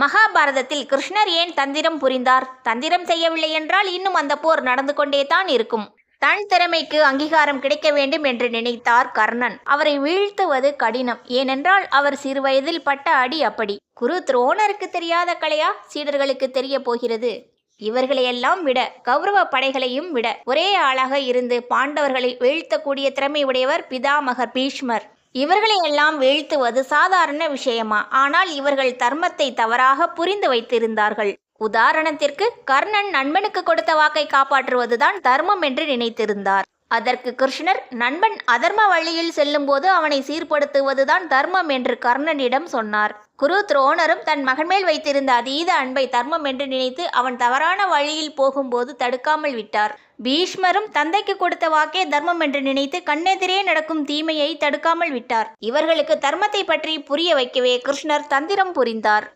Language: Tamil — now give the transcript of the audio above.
மகாபாரதத்தில் கிருஷ்ணர் ஏன் தந்திரம் புரிந்தார்? தந்திரம் செய்யவில்லை என்றால் இன்னும் அந்த போர் நடந்து கொண்டே தான் இருக்கும். தன் திறமைக்கு அங்கீகாரம் கிடைக்க வேண்டும் என்று நினைத்தார் கர்ணன். அவரை வீழ்த்துவது கடினம். ஏனென்றால் அவர் சிறுவயதில் பட்ட அடி அப்படி. குரு துரோணருக்கு தெரியாத கலையா? சீடர்களுக்கு தெரிய போகிறது. இவர்களையெல்லாம் விட கௌரவ படைகளையும் விட ஒரே ஆளாக இருந்து பாண்டவர்களை வீழ்த்தக்கூடிய திறமை உடையவர் பிதாமகர் பீஷ்மர். இவர்களை எல்லாம் வீழ்த்துவது சாதாரண விஷயமா? ஆனால் இவர்கள் தர்மத்தை தவறாக புரிந்து வைத்திருந்தார்கள். உதாரணத்திற்கு கர்ணன் நண்பனுக்கு கொடுத்த வாக்கை காப்பாற்றுவதுதான் தர்மம் என்று நினைத்திருந்தார். அதற்கு கிருஷ்ணர் நண்பன் அதர்ம வழியில் செல்லும்போது அவனை சீர்படுத்துவதுதான் தர்மம் என்று கர்ணனிடம் சொன்னார். குரு துரோணரும் தன் மகன் மேல் வைத்திருந்த அதீத அன்பை தர்மம் என்று நினைத்து அவன் தவறான வழியில் போகும்போது தடுக்காமல் விட்டார். பீஷ்மரும் தந்தைக்கு கொடுத்த வாக்கே தர்மம் என்று நினைத்து கண்ணெதிரே நடக்கும் தீமையை தடுக்காமல் விட்டார். இவர்களுக்கு தர்மத்தை பற்றி புரிய வைக்கவே கிருஷ்ணர் தந்திரம் புரிந்தார்.